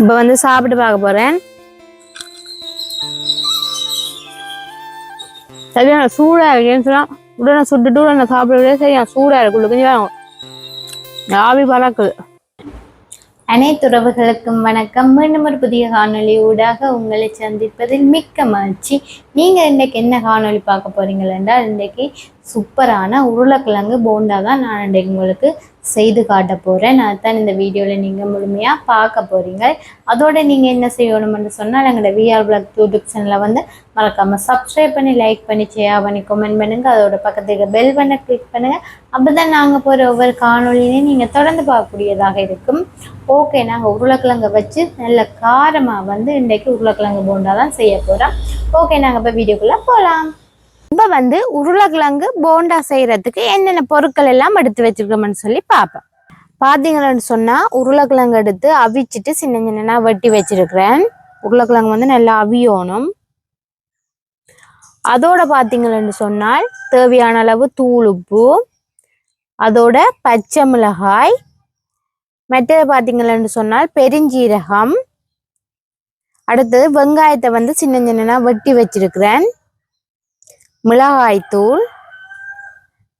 இப்போ வந்து சாப்பிட்டு பார்க்க போறேன். சரியா? சூடா இருக்கேன்னு சொன்னால் உடனே சுட்டுட்டு உடனே சாப்பிட சரியா? சூடாக இருக்கு. கொஞ்சம் ஆவி பறக்குது. அனைத்து உறவுகளுக்கும் வணக்கம். மீண்டும் ஒரு புதிய காணொளி ஊடாக உங்களை சந்திப்பதில் மிக்க மகிழ்ச்சி. நீங்க இன்னைக்கு என்ன காணொளி பார்க்க போகிறீங்களா என்றால் இன்றைக்கு சூப்பரான உருளைக்கிழங்கு போண்டா தான் நான் இன்றைக்கு உங்களுக்கு செய்து காட்ட போறேன். அதுதான் இந்த வீடியோவில் நீங்கள் முழுமையாக பார்க்க போகிறீங்க அதோட நீங்கள் என்ன செய்யணும்னு சொன்னால் எங்களோட விஆர் பிளாக் யூடியூப் சேனலை வந்து மறக்காமல் சப்ஸ்கிரைப் பண்ணி லைக் பண்ணி ஷேர் பண்ணி கமெண்ட் பண்ணுங்கள் அதோட பக்கத்துக்கு பெல் பண்ண கிளிக் அப்போ தான் நாங்கள் போகிற ஒவ்வொரு காணொலியிலையும் நீங்கள் தொடர்ந்து பார்க்கக்கூடியதாக இருக்கும். ஓகே நாங்கள் உருளைக்கிழங்கை வச்சு நல்ல காரமாக வந்து இன்றைக்கு உருளைக்கிழங்கு போண்டா தான் செய்ய போகிறோம் ஓகே நாங்கள் இப்போ வீடியோக்குள்ளே போகலாம் இப்போ வந்து உருளைக்கிழங்கு போண்டா செய்யறதுக்கு என்னென்ன பொருட்கள் எல்லாம் எடுத்து வச்சுருக்கோம்னு சொல்லி பார்ப்போம். பார்த்தீங்கன்னு சொன்னால் உருளைக்கிழங்கு எடுத்து அவிச்சிட்டு சின்ன சின்னனா வெட்டி வச்சிருக்கிறேன். உருளைக்கிழங்கு வந்து நல்லா அவியணும். அதோட பார்த்தீங்கன்னு சொன்னால் தேவையான அளவு தூள் உப்பு அதோட பச்சை மிளகாய் மற்றது பார்த்தீங்கன்னு சொன்னால் பெருஞ்சீரகம். அடுத்தது வெங்காயத்தை வந்து சின்ன சின்னனா வெட்டி வச்சிருக்கிறேன். மிளகாய்த்தூள்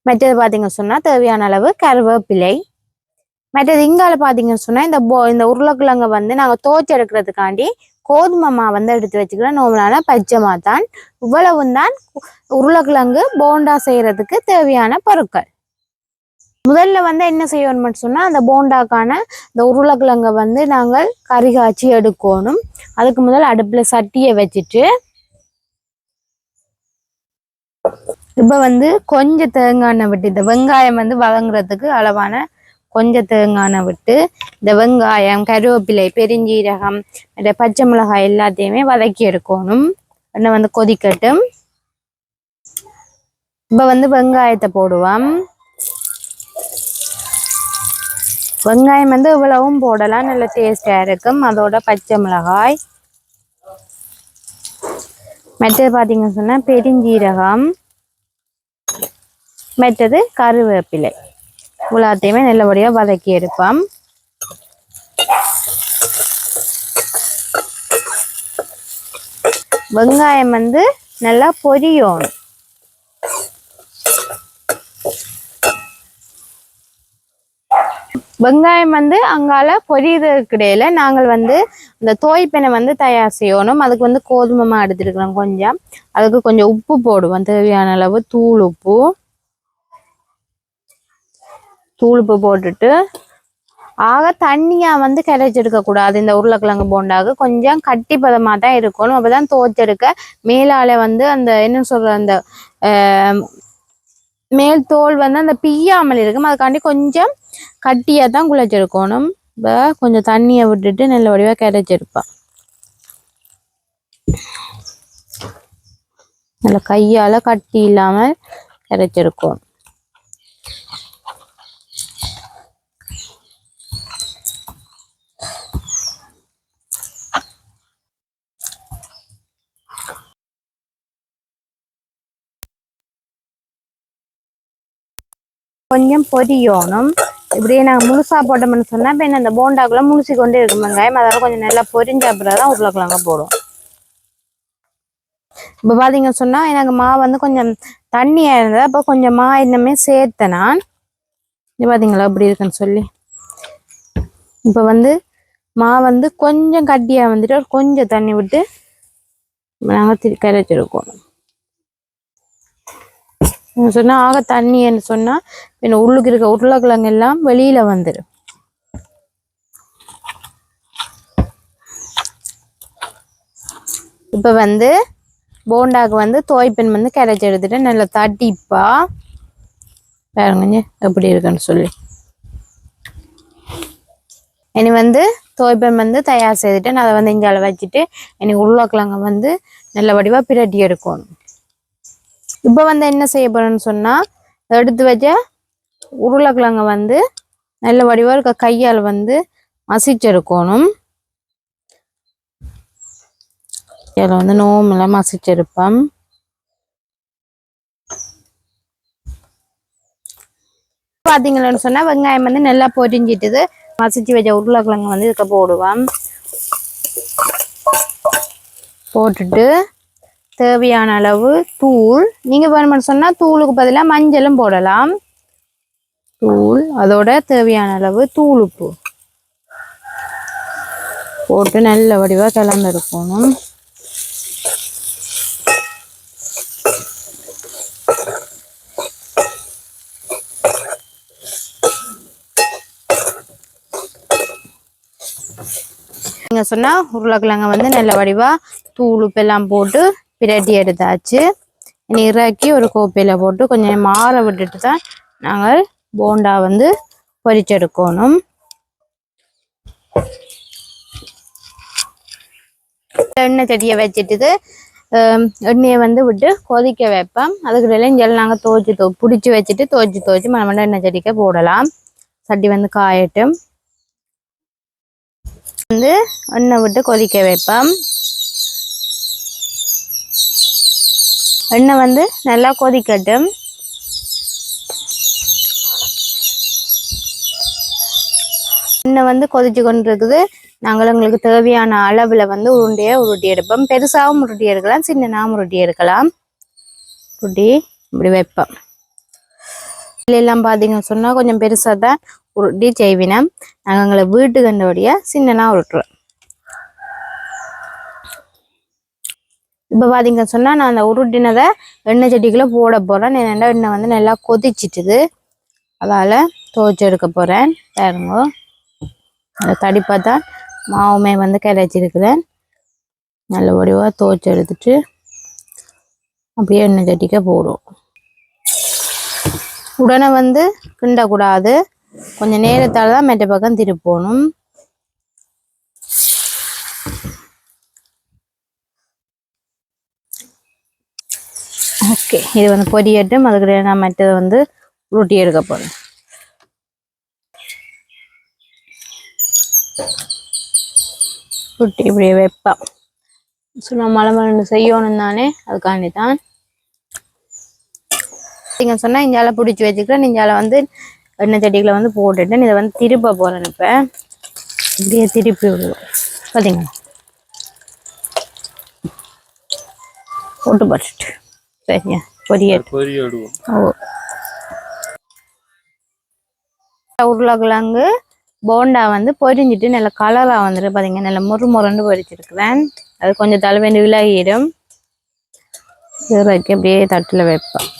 மற்றது பார்த்தீங்க சொன்னால் தேவையான அளவு கருவேப்பிலை. மற்றது இங்கால பார்த்தீங்கன்னு சொன்னால் இந்த போ இந்த உருளைக்கிழங்கை வந்து நாங்கள் தோச்சு எடுக்கிறதுக்காண்டி கோதுமை மா வந்து எடுத்து வச்சுக்கிறோம். நோமலான பச்சை மாத்தான் இவ்வளவும் தான் உருளைக்கிழங்கு போண்டா செய்கிறதுக்கு தேவையான பொருட்கள். முதல்ல வந்து என்ன செய்யணும்னு சொன்னால் அந்த போண்டாக்கான இந்த உருளைக்கிழங்கை வந்து நாங்கள் கறி காய்ச்சி எடுக்கணும். அதுக்கு முதல் அடுப்பில் சட்டியை வச்சுட்டு இப்போ வந்து கொஞ்சம் தேங்காய் எண்ணெய் விட்டு இந்த வெங்காயம் வந்து வதங்குறதுக்கு அளவான கொஞ்சம் தேங்காய் எண்ணெய் விட்டு இந்த வெங்காயம் கருவேப்பிலை பெருஞ்சீரகம் இந்த பச்சை மிளகாய் எல்லாத்தையுமே வதக்கி எடுக்கணும். எண்ணெய் வந்து கொதிக்கட்டும். இப்போ வந்து வெங்காயத்தை போடுவோம். வெங்காயம் வந்து இவ்வளவும் போடலாம். நல்ல டேஸ்டாக இருக்கும். அதோட பச்சை மிளகாய் மற்றது பார்த்தீங்கன்னு சொன்னால் பெருஞ்சீரகம் மற்றது கருவேப்பிலை. எல்லாத்தையுமே நல்லபடியாக வதக்கி எடுப்போம். வெங்காயம் வந்து நல்லா பொரியணும் வெங்காயம் வந்து அங்கால பொரியுறதுக்கு இடையில நாங்கள் வந்து இந்த தோய்ப்பெனை வந்து தயார் செய்யணும். அதுக்கு வந்து கோதுமை மா எடுத்துருக்கிறோம் கொஞ்சம். அதுக்கு கொஞ்சம் உப்பு போடுவோம். தேவையான அளவு தூள் உப்பு. தூள் உப்பு போட்டுட்டு ஆக தண்ணியா வந்து கரைச்செடுக்க கூடாது. இந்த உருளைக்கிழங்கு போண்டாக கொஞ்சம் கட்டி பதமா தான் இருக்கணும். அப்பதான் தோச்செடுக்க மேலால வந்து அந்த என்ன சொல்ற அந்த ஆஹ், மேல் தோல் வந்து அந்த பிய்யாமல் இருக்கும். அதுக்காண்டி கொஞ்சம் கட்டியா தான் குழைச்செடுக்கணும் இப்போ கொஞ்சம் தண்ணியை விட்டுட்டு நல்ல வடிவாக கரைச்செடுப்பேன் நல்லா கையால் கட்டி இல்லாமல் கரைச்செடுக்கணும் கொஞ்சம் பொரியணும். இப்படியே நாங்கள் முழுசா போட்டோம்னு சொன்னா இப்போ என்ன இந்த போண்டாக்குள்ள முழுசி கொண்டே இருக்கும் வெங்காயம் அதோட கொஞ்சம் நல்லா பொரிஞ்ச அப்புறம் தான் உருளைக்கிழங்க போடும் இப்போ பார்த்தீங்கன்னு சொன்னா எனக்கு மா வந்து கொஞ்சம் தண்ணியாக இருந்தது. அப்போ கொஞ்சம் மா இன்னமே சேர்த்தேன் நான். இது பார்த்தீங்களா இப்படி இருக்குன்னு சொல்லி. இப்போ வந்து மா வந்து கொஞ்சம் கட்டியா வந்துட்டு கொஞ்சம் தண்ணி விட்டு நாங்கள் திரு கரைச்சிருக்கோம் சொன்னா ஆக தண்ணின்னு சொன்னா பின்ன உள்ளுக்கு இருக்க உருளைக்கிழங்கு எல்லாம் வெளியில வந்துடும் இப்ப வந்து போண்டாக்கு வந்து தோய்ப்பெண் வந்து கரைச்சி எடுத்துட்டு நல்லா தட்டிப்பா. பாருங்க எப்படி இருக்குன்னு சொல்லி. இனி வந்து தோய்ப்பெண் வந்து தயார் செய்துட்டு நான் அதை வந்து இஞ்சால வச்சுட்டு இனி உருளைக்கிழங்க வந்து நல்ல வடிவா பிரட்டி எடுக்கணும். இப்போ வந்து என்ன செய்ய போறேன்னு சொன்னா எடுத்து வச்ச உருளைக்கிழங்க வந்து நல்ல வடிவா இருக்க கையால் வந்து மசிச்செடுக்கணும் இதில் வந்து நோமெல்லாம் மசிச்செடுப்பேன் பார்த்தீங்கன்னு சொன்னா வெங்காயம் வந்து நல்லா பொரிஞ்சிட்டுது. மசிச்சு வச்ச உருளைக்கிழங்கு வந்து இதுக்கு போடுவேன் போட்டுட்டு தேவையான அளவு தூள். நீங்கள் வேணும்னு சொன்னால் தூளுக்கு பதிலாக மஞ்சளும் போடலாம். தூள். அதோட தேவையான அளவு தூள் உப்பு. போட்டு நல்ல வடிவாக கலந்துருக்கணும் நீங்க சொன்னா உருளைக்கிழங்க வந்து நல்ல வடிவா தூள் உப்பெல்லாம் போட்டு பிரட்டி எடுத்தாச்சு. இனி இறக்கி ஒரு கோப்பையில் போட்டு கொஞ்சம் மாற விட்டுட்டு தான் நாங்கள் போண்டா வந்து பொரிச்செடுக்கணும். எண்ணெய் செடியை வச்சுட்டு எண்ணெயை வந்து விட்டு கொதிக்க வைப்போம். அதுக்கு இடையில நாங்கள் துவச்சி தோ பிடிச்சி வச்சுட்டு துவச்சி துவச்சி மணமண்ட எண்ணெய் செடிக்க போடலாம். சட்டி வந்து காயட்டும். வந்து எண்ணெய் விட்டு கொதிக்க வைப்போம். எண்ணெய் வந்து நல்லா கொதிக்கட்டும். எண்ணெய் வந்து கொதிச்சு கொண்டு இருக்குது நாங்கள் எங்களுக்கு தேவையான அளவில் வந்து உருண்டையை உருட்டி எடுப்போம். பெருசாகவும் உருட்டி எடுக்கலாம் சின்னனாகவும் உருட்டி எடுக்கலாம். உருட்டி இப்படி வைப்போம். எல்லாம் பார்த்தீங்கன்னு சொன்னால் கொஞ்சம் பெருசாக தான் உருட்டி செய்வினம். நாங்கள் எங்களை வீட்டு கண்டபடியாக சின்னனா உருட்டுறோம். இப்போ பார்த்தீங்கன்னு சொன்னால் நான் அந்த உருட்டினதை எண்ணெய் செடிக்குள்ளே போட போகிறேன் ஏன்னா எண்ணெய் வந்து நல்லா கொதிச்சிட்டுது. அதால் துவைச்சு எடுக்க போகிறேன் பாருங்க. அந்த தடிப்பாக தான் மாவுமே வந்து கிடைச்சிருக்கிறேன் நல்ல வடிவாக துவைச்சு எடுத்துட்டு அப்படியே எண்ணெய் சட்டிக்க போடும் உடனே வந்து கிண்டக்கூடாது. கொஞ்சம் நேரத்தால் தான் மெட்ட பக்கம் திருப்பணும். ஓகே இது வந்து பொடியட்டும் அதுக்கு நான் மற்றது வந்து ரொட்டி எடுக்க போகிறேன் ரொட்டி இப்படி வைப்பேன் சும்மா மழை மருந்து செய்யணும் தானே அதுக்காண்டி தான் நீங்கள் சொன்னால் இஞ்சால பிடிச்சி வச்சுக்கிறேன். இஞ்சால வந்து எண்ணெய் செடிகளை வந்து போட்டுட்டு இதை வந்து திருப்ப போகிறேன் இப்போ. இப்படியே திருப்பி விடுவோம் பார்த்தீங்களா போட்டு போட்டுட்டு பொரிய விடுவோம் ஓ உருளைக்கிழங்கு போண்டா வந்து பொரிஞ்சிட்டு நல்ல கலராக வந்துட்டு பார்த்தீங்க நல்ல முறு முரண்டு பொரிச்சிருக்கிறேன் அது கொஞ்சம் தலைவேண்டு விலகிடும் இறக்கி அப்படியே தட்டில் வைப்பேன்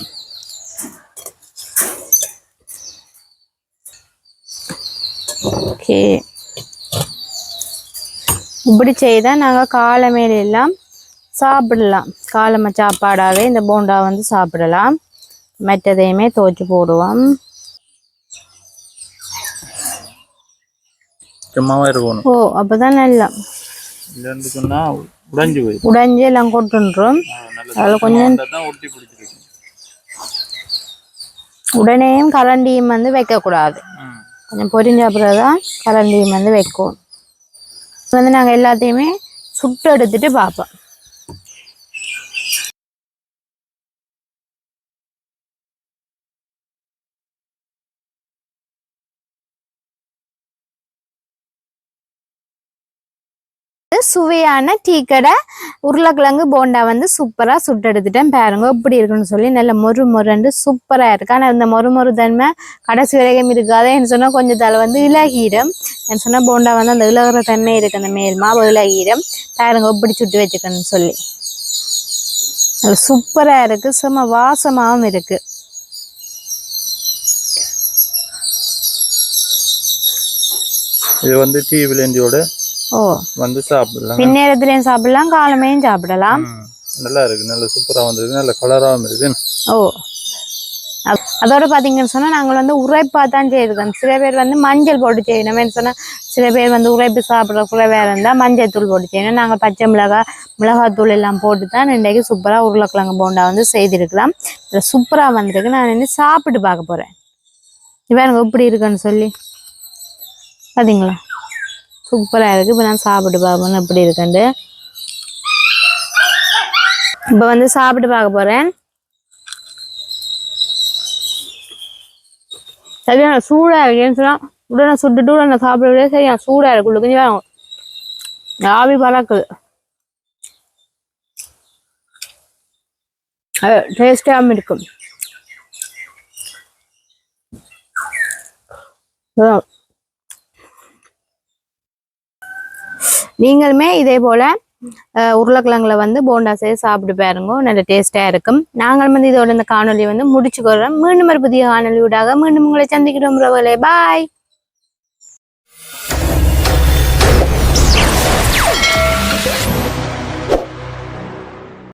ஓகே இப்படி செய்தால் நாங்கள் காலை மேலெல்லாம் சாப்பிடலாம். காலம சாப்பாடாகவே இந்த போண்டா வந்து சாப்பிடலாம். மற்றதையுமே துவைச்சு போடுவோம். ஓ அப்பதான் நல்லா. உடைஞ்சு எல்லாம் கொட்டுன்றோம். அதில் கொஞ்சம் உடனேயும் கரண்டியும் வந்து வைக்கக்கூடாது. கொஞ்சம் பொரிஞ்ச அப்புறம் தான் கரண்டியும் வந்து வைக்கும். வந்து நாங்கள் எல்லாத்தையுமே சுட்டு எடுத்துட்டு பார்ப்போம். சுவையான டீ கடை உருளைக்கிழங்கு போண்டா வந்து சூப்பராக சுட்டு எடுத்துட்டேன் பாருங்க. எப்படி இருக்குன்னு சொல்லி நல்ல மொறு மொறுண்டு சூப்பராக இருக்கு. ஆனால் இந்த மொறு மொறு தன்மை கடைசி வரைக்கும் இருக்காது என்ன சொன்னால் கொஞ்சம் தலை வந்து இலகிடும். என்ன சொன்னால் போண்டா வந்து அந்த விலகிற தன்மை இருக்கு. அந்த மேல் மாவு இலகிடும். பாருங்க எப்படி சுட்டு வச்சுக்கணும்னு சொல்லி. சூப்பராக இருக்கு. செம வாசமாகவும் இருக்கு. இது வந்து டீ விளைஞ்சியோட ஓ. வந்து சாப்பிடலாம் பின்னேரத்துலேயும் சாப்பிடலாம் காலமையும் சாப்பிடலாம். நல்லா இருக்கு நல்ல சூப்பரா வந்திருக்கு நல்ல கலராகவும் இருக்கு. ஓ. அதோட பாத்தீங்கன்னு சொன்னா நாங்கள் வந்து உரைப்பா தான் செய்திருக்கோம். சில பேர் வந்து மஞ்சள் போட்டு செய்யணும் சொன்னா சில பேர் வந்து உரைப்பு சாப்பிட்ற குறைவா இருந்தா மஞ்சள் தூள் போட்டு செய்யணும். நாங்கள் பச்சை மிளகாய் மிளகாத்தூள் எல்லாம் போட்டு தான் இன்றைக்கு சூப்பரா உருளைக்கிழங்கு போண்டா வந்து செய்திருக்கலாம் இதில் சூப்பரா வந்திருக்கு. நான் இன்னும் சாப்பிட்டு பார்க்க போறேன். இவங்க எப்படி இருக்குன்னு சொல்லி. பாத்தீங்களா? சூப்பரா இருக்கு. இப்போ நான் சாப்பிட்டு பார்ப்போம். எப்படி இருக்குண்டு இப்போ வந்து சாப்பிட்டு பார்க்க போறேன். சரியான சூடா இருக்கேன்னு சொன்னா உடனே சுட்டுட்டு உடனே சாப்பிடவே சரியா சூடா இருக்கு. உள்ள கொஞ்சம் ஆவி பறக்குது. டேஸ்டாகவும் இருக்கும். நீங்களுமே இதே போல உருளைக்கிழங்குல வந்து போண்டா செய்து சாப்பிட்டு பாருங்க நல்ல டேஸ்டா இருக்கும். நாங்கள் வந்து இதோட இந்த காணொலி வந்து முடிச்சுக்கிறோம் மீண்டும் ஒரு புதிய காணொலியூடாக மீண்டும் உங்களை சந்திக்கிறோம் பாய்